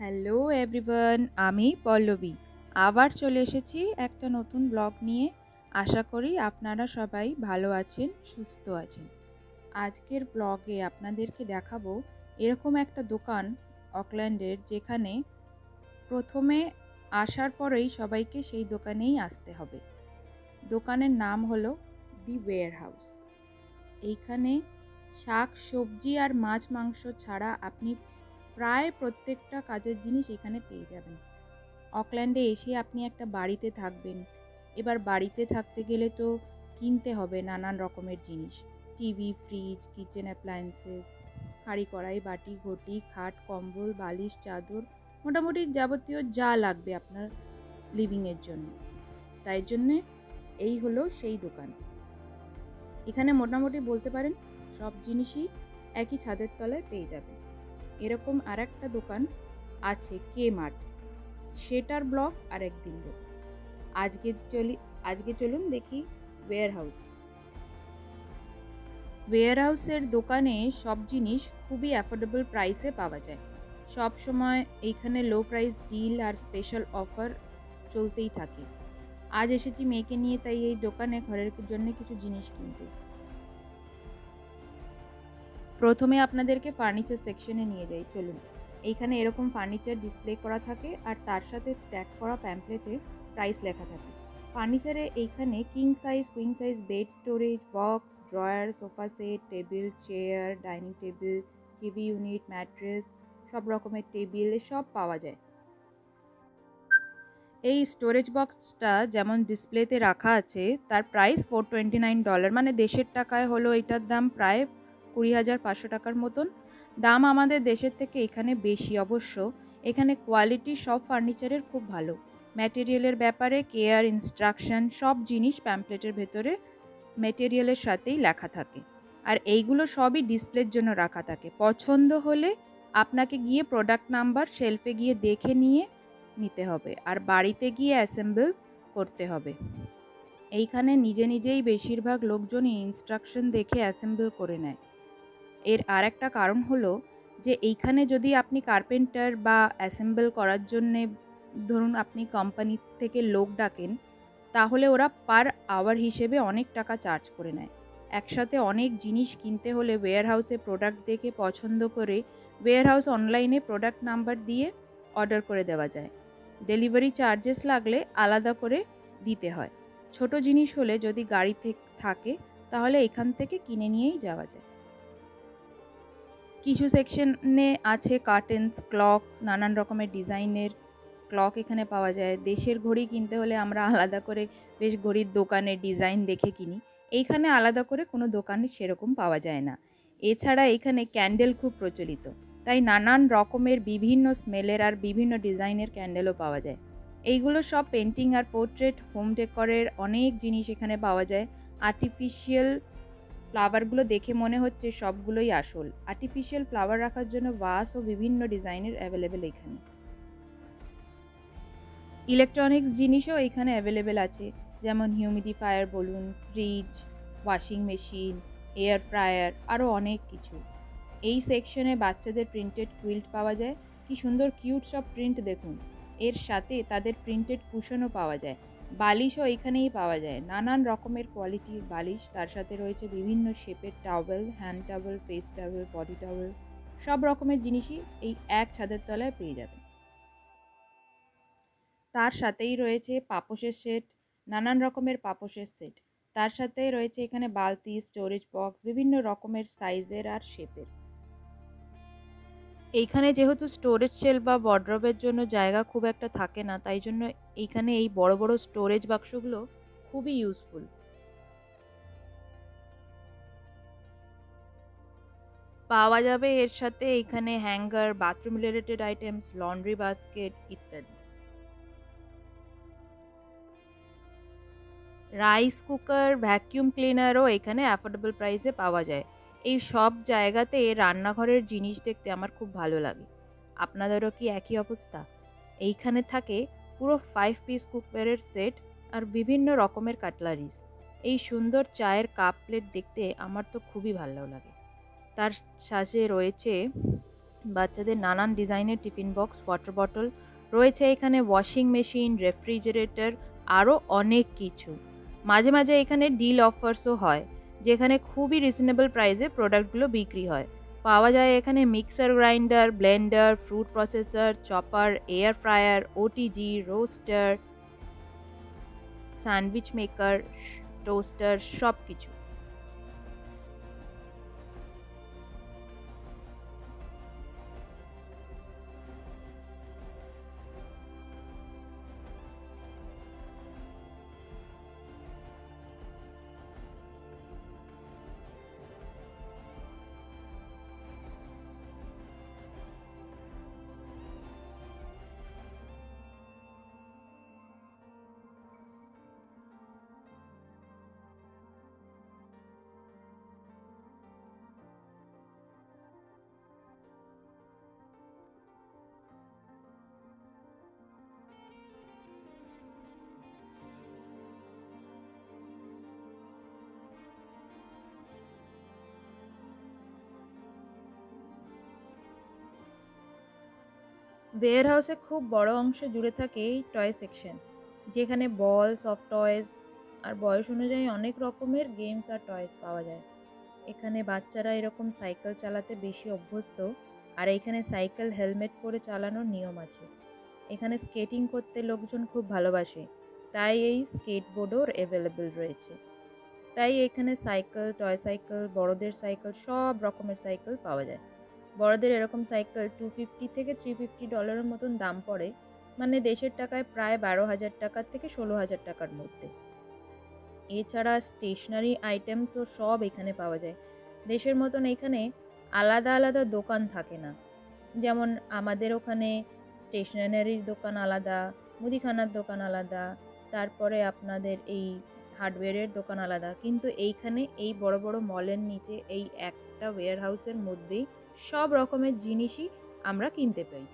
Hello everyone, আমি পল্লবী। আবার চলে এসেছি একটা নতুন ব্লগ নিয়ে। আশা করি আপনারা সবাই ভালো আছেন, সুস্থ আছেন। আজকের ব্লগে আপনাদেরকে দেখাবো এরকম একটা দোকান অকল্যান্ডের যেখানে প্রথমে আসার পরেই সবাইকে সেই দোকানেই আসতে হবে। দোকানের নাম হলো দি ওয়্যার হাউস এইখানে শাক, সবজি আর মাছ, মাংস ছাড়া আপনি প্রায় প্রত্যেকটা কাজের জিনিস এখানে পেয়ে যাবেন। অকল্যান্ডে এসে আপনি একটা বাড়িতে থাকবেন। এবার বাড়িতে থাকতে গেলে তো কিনতে হবে নানান রকমের জিনিস। টিভি, ফ্রিজ, কিচেন অ্যাপ্লায়েন্সেস, হাঁড়ি কড়াই, বাটি, ঘটি, খাট, কম্বল, বালিশ, চাদর, মোটামুটি যাবতীয় যা লাগবে আপনার লিভিংয়ের জন্য। তাই জন্যে এই হলো সেই দোকান। এখানে মোটামুটি বলতে পারেন সব জিনিসই একই ছাদের তলায় পেয়ে যাবেন। এরকম আর একটা দোকান আছে কে মার্ট সেটার ব্লগ আর একদিন দেব। আজকে চলি, আজকে চলুন দেখি ওয়্যার হাউস ওয়্যার হাউসের দোকানে সব জিনিস খুবই অ্যাফোর্ডেবল প্রাইসে পাওয়া যায়। সব সময় এইখানে লো প্রাইস ডিল আর স্পেশাল অফার চলতেই থাকে। আজ এসেছি মেয়েকে নিয়ে, তাই এই দোকানে ঘরের জন্য কিছু জিনিস কিনতে। প্রথমে আপনাদেরকে ফার্নিচার সেকশনে নিয়ে যাই, চলুন। এইখানে এরকম ফার্নিচার ডিসপ্লে করা থাকে আর তার সাথে ট্যাগ করা প্যাম্পলেটে প্রাইস লেখা থাকে। ফার্নিচারে এইখানে king size queen size bed storage box drawer sofa set table chair dining table TV unit mattress সব রকমের টেবিল সব পাওয়া যায়। এই স্টোরেজ বক্সটা যেমন ডিসপ্লেতে রাখা আছে, তার price four twenty nine dollar মানে দেশের টাকায় হলো এটার দাম প্রায় কুড়ি হাজার পাঁচশো টাকার মতন। দাম আমাদের দেশের থেকে এখানে বেশি অবশ্য। এখানে কোয়ালিটি সব ফার্নিচারের খুব ভালো। ম্যাটেরিয়ালের ব্যাপারে কেয়ার ইনস্ট্রাকশন সব জিনিস প্যাম্পলেটের ভেতরে ম্যাটেরিয়ালের সাথেই লেখা থাকে। আর এইগুলো সবই ডিসপ্লের জন্য রাখা থাকে। পছন্দ হলে আপনাকে গিয়ে প্রোডাক্ট নাম্বার শেলফে গিয়ে দেখে নিয়ে নিতে হবে। আর বাড়িতে গিয়ে অ্যাসেম্বল করতে হবে। এইখানে নিজে নিজেই বেশিরভাগ লোকজনই ইনস্ট্রাকশন দেখে অ্যাসেম্বল করে নেয়। এর আর একটা কারণ হলো যে এইখানে যদি আপনি কার্পেন্টার বা অ্যাসেম্বল করার জন্যে ধরুন আপনি কোম্পানি থেকে লোক ডাকেন, তাহলে ওরা পার আওয়ার হিসেবে অনেক টাকা চার্জ করে নেয়। একসাথে অনেক জিনিস কিনতে হলে ওয়্যার হাউসে প্রোডাক্ট দেখে পছন্দ করে ওয়্যার হাউস অনলাইনে প্রোডাক্ট নাম্বার দিয়ে অর্ডার করে দেওয়া যায়। ডেলিভারি চার্জেস লাগলে আলাদা করে দিতে হয়। ছোট জিনিস হলে যদি গাড়ি থাকে, তাহলে এখান থেকে কিনে নিয়েই যাওয়া যায়। কিছু সেকশনে আছে কার্টেন্স ক্লক নানান রকমের ডিজাইনের ক্লক এখানে পাওয়া যায়। দেশের ঘড়ি কিনতে হলে আমরা আলাদা করে বেশ ঘড়ির দোকানে ডিজাইন দেখে কিনি। এইখানে আলাদা করে কোনো দোকানে সেরকম পাওয়া যায় না। এছাড়া এখানে ক্যান্ডেল খুব প্রচলিত। তাই নানান রকমের বিভিন্ন স্মেলের আর বিভিন্ন ডিজাইনের ক্যান্ডেলও পাওয়া যায়। এইগুলো সব পেন্টিং আর পোর্ট্রেট হোম ডেকরের অনেক জিনিস এখানে পাওয়া যায়। আর্টিফিশিয়াল ফ্লাওয়ারগুলো দেখে মনে হচ্ছে সবগুলোই আসল। আর্টিফিশিয়াল ফ্লাওয়ার রাখার জন্য বাস ও বিভিন্ন ডিজাইনের অ্যাভেলেবেল এখানে। ইলেকট্রনিক্স জিনিসও এখানে অ্যাভেলেবেল আছে। যেমন হিউমিডিফায়ার বলুন fridge washing machine air fryer আরও অনেক কিছু। এই সেকশনে বাচ্চাদের প্রিন্টেড কুইল্ট পাওয়া যায়। কি সুন্দর কিউট সব প্রিন্ট দেখুন। এর সাথে তাদের প্রিন্টেড কুশনও পাওয়া যায়। বালিশও এখানেই পাওয়া যায়। নানান রকমের কোয়ালিটির বালিশ, তার সাথে রয়েছে বিভিন্ন শেপের towel hand towel face towel body towel সব রকমের জিনিসই এই এক ছাদের তলায় পেয়ে যাবেন। তার সাথেই রয়েছে পাপোশের সেট নানান রকমের পাপোশের সেট তার সাথে রয়েছে এখানে বালতি স্টোরেজ বক্স বিভিন্ন রকমের সাইজের আর শেপের এইখানে যেহেতু স্টোরেজ সেল বা বড্রবের জন্য জায়গা খুব একটা থাকে না, তাই জন্য এইখানে এই বড় বড় স্টোরেজ বাক্সগুলো খুবই ইউজফুল পাওয়া যাবে এর সাথে এইখানে hanger bathroom related items laundry basket ইত্যাদি। রাইস কুকার ভ্যাকিউম ক্লিনারও এখানে অ্যাফোর্ডেবল প্রাইসে পাওয়া যায়। এই সব জায়গাতে রান্নাঘরের জিনিস দেখতে আমার খুব ভালো লাগে। আপনাদেরও কি একই অবস্থা? এইখানে থাকে পুরো ফাইভ পিস কুকওয়্যারের সেট আর বিভিন্ন রকমের কাটলারিস এই সুন্দর চায়ের কাপ প্লেট দেখতে আমার তো খুবই ভালো লাগে। তার সাথে রয়েছে বাচ্চাদের নানান ডিজাইনের টিফিন বক্স ওয়াটার বটল রয়েছে এখানে ওয়াশিং মেশিন রেফ্রিজারেটর আরও অনেক কিছু। মাঝে মাঝে এখানে ডিল অফার্সও হয়। যেখানে খুবই রিজনেবল প্রাইসে প্রোডাক্টগুলো বিক্রি হয়। পাওয়া যায় এখানে mixer grinder blender fruit processor chopper air fryer OTG roaster sandwich maker toaster সব কিছু ওয়্যার হাউসে খুব বড় অংশ জুড়ে থাকে এই টয় সেকশন যেখানে বল সফট টয়েস আর বয়স অনুযায়ী অনেক রকমের গেমস আর টয়েস পাওয়া যায়। এখানে বাচ্চারা এরকম সাইকেল চালাতে বেশি অভ্যস্ত, আর এখানে সাইকেল হেলমেট পরে চালানোর নিয়ম আছে। এখানে স্কেটিং করতে লোকজন খুব ভালোবাসে, তাই এই স্কেটবোর্ডও অ্যাভেলেবেল রয়েছে। তাই এখানে সাইকেল টয় সাইকেল বড়দের সাইকেল সব রকমের সাইকেল পাওয়া যায়। বড়দের এরকম সাইকেল টু ফিফটি থেকে থ্রি ফিফটি ডলারের মতন দাম পড়ে। মানে দেশের টাকায় প্রায় বারো হাজার টাকার থেকে ষোলো হাজার টাকার মধ্যে। এছাড়া স্টেশনারি আইটেমসও সব এখানে পাওয়া যায়। দেশের মতন এখানে আলাদা আলাদা দোকান থাকে না। যেমন আমাদের ওখানে স্টেশনারির দোকান আলাদা, মুদিখানার দোকান আলাদা, তারপরে আপনাদের এই হার্ডওয়্যারের দোকান আলাদা। কিন্তু এইখানে এই বড় বড় মলের নিচে এই একটা ওয়্যার হাউসের মধ্যেই সব রকমের জিনিসই আমরা কিনতে পাই।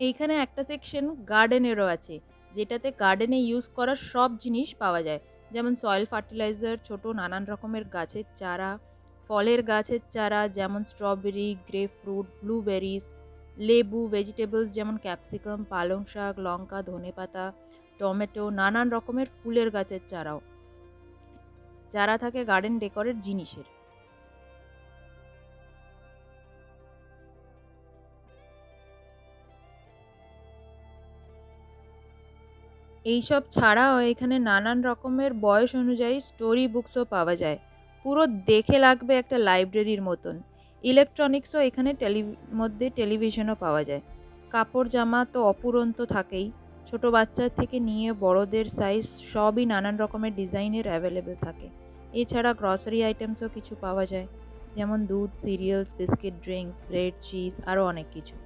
এইখানে একটা সেকশন গার্ডেনেরও আছে, যেটাতে গার্ডেনে ইউজ করার সব জিনিস পাওয়া যায়। যেমন সয়েল ফার্টিলাইজার ছোট নানান রকমের গাছের চারা, ফলের গাছের চারা, যেমন স্ট্রবেরি গ্রেপ ফ্রুট ব্লুবেরিজ লেবু ভেজিটেবলস যেমন ক্যাপসিকাম পালং শাক, লঙ্কা, ধনেপাতা, টমেটো, নানান রকমের ফুলের গাছের চারাও। চারা থাকে গার্ডেন ডেকোরের জিনিসের। এইসব ছাড়াও এখানে নানান রকমের বয়স অনুযায়ী স্টোরি বুকসও পাওয়া যায়। পুরো দেখে লাগবে একটা লাইব্রেরির মতন। ইলেকট্রনিক্সও এখানে টেলি মধ্যে টেলিভিশনও পাওয়া যায়। কাপড় জামা তো অপুরন্ত থাকেই। ছোট বাচ্চার থেকে নিয়ে বড়দের সাইজ সবই নানান রকমের ডিজাইনের অ্যাভেলেবেল থাকে। এছাড়া গ্রসারি আইটেমসও কিছু পাওয়া যায়। যেমন দুধ cereals biscuit drinks bread cheese আরও অনেক কিছু।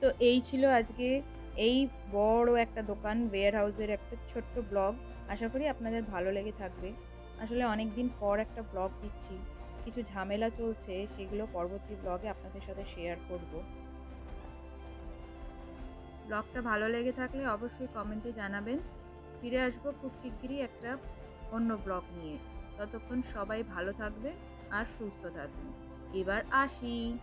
তো এই ছিল আজকে এই বড় একটা দোকান ওয়্যার হাউসের একটা ছোট্ট ব্লগ আশা করি আপনাদের ভালো লেগে থাকবে। আসলে অনেক দিন পর একটা ব্লগ দিচ্ছি। কিছু ঝামেলা চলছে, সেগুলো পরবর্তী ব্লগে আপনাদের সাথে শেয়ার করব। ব্লগটা ভালো লেগে থাকলে অবশ্যই কমেন্টে জানাবেন। ফিরে আসব খুব শিগগিরই একটা অন্য ব্লগ নিয়ে। ততক্ষণ সবাই ভালো থাকবে আর সুস্থ থাকবে এবার আসি।